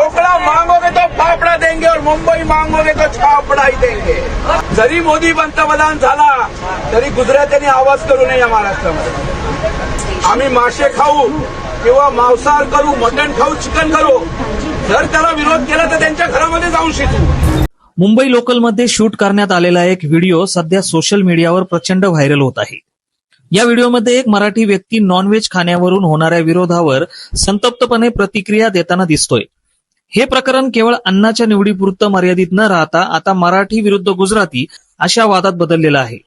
ढोकळा मांगोगे तो फाफडा देंगे और मुंबई मांगोगे तो छापडा ही देंगे। जरी मोदी पंतप्रधान झाला तरी गुजरात्यांनी आवाज करू नये या महाराष्ट्रामध्ये। आम्ही मासे खाऊ किंवा मांसाहार करू मटण खाऊ चिकन करू जर त्याला विरोध केला तर त्यांच्या घरामध्ये जाऊन शिकू। मुंबई लोकलमध्ये शूट करण्यात आलेला एक व्हिडिओ सध्या सोशल मीडियावर प्रचंड व्हायरल होत आहे। या व्हिडिओमध्ये एक मराठी व्यक्ती नॉनव्हेज खाण्यावरून होणाऱ्या विरोधावर संतप्तपणे प्रतिक्रिया देताना दिसतोय। हे प्रकरण केवळ अन्नाच्या निवडीपुरतं मर्यादित न राहता आता मराठी विरुद्ध गुजराती अशा वादात बदललेलं आहे.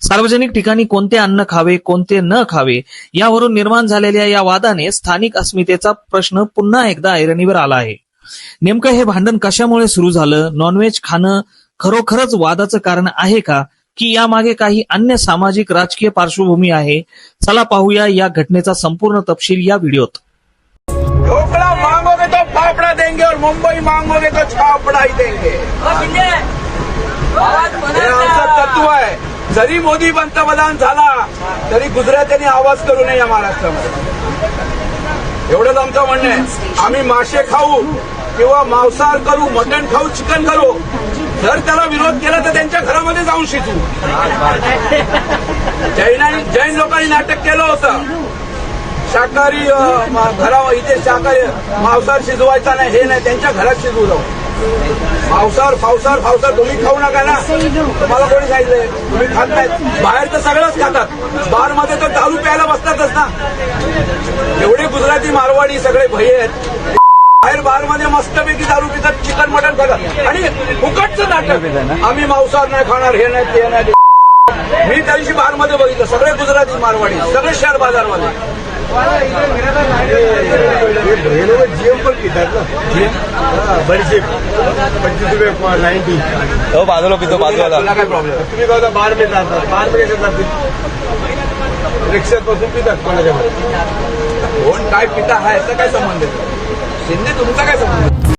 सार्वजनिक ठिकाणी कोणते अन्न खावे कोणते न खावे यावरून निर्माण झालेल्या या वादाने स्थानिक अस्मितेचा प्रश्न पुन्हा एकदा ऐरणीवर आला आहे. नेमकं हे भांडण कशामुळे सुरू झालं? नॉनव्हेज खाणं खरोखरच वादाचं कारण आहे का? की यामागे काही अन्य सामाजिक राजकीय पार्श्वभूमी आहे? चला पाहूया या घटनेचा संपूर्ण तपशील या व्हिडिओत. ढोकळा देंगे और मुंबई मांगोगे तो छापड़ा ही देंगे। हे। तत्व आहे। जरी मोदी पंतप्रधान झाला तरी गुजरात्यांनी आवाज करू नये या महाराष्ट्रामध्ये. एवढंच आमचं म्हणणं आहे. आम्ही मासे खाऊ किंवा मांसाहार करू मटण खाऊ चिकन करू. जर त्याला विरोध केला तर त्यांच्या घरामध्ये जाऊन शिजू. जैनांनी जैन लोकांनी नाटक केलं होतं. शाकाहारी घरा इथे शाकाहारी मांसाहार शिजवायचा नाही हे नाही त्यांच्या घरात शिजवू जाऊ. मांसाहार फावसार फावसार तुम्ही खाऊ नका ना. तुम्हाला कोणी सांगितलंय? तुम्ही खात नाही बाहेर तर सगळंच खातात. बारमध्ये तर दारू प्यायला बसतातच ना. एवढे गुजराती मारवाडी सगळे भय आहेत. बाहेर बारमध्ये मस्तपैकी दारू पितात चिकन मटन खातात. आणि फुकटचं नाटक. आम्ही मांसाहार नाही खाणार हे नाही ते नाही. मी त्या दिवशी बारमध्ये बघितलं. सगळे गुजरात मारवाडी सगळे शेअर बाजारमध्ये लोक जीएम पण पितात ना. बडीशेप. पंचवीस रुपये नाईन्टी तो बाजूला पितो बाजूला. काय प्रॉब्लेम तुम्ही कहता बार में जातात बार में कसे जातील रिक्षात बसून पितात कोणाच्या कोण काय पिता हा याचा काय संबंध आहे? शिंदे तुमचा काय संबंध?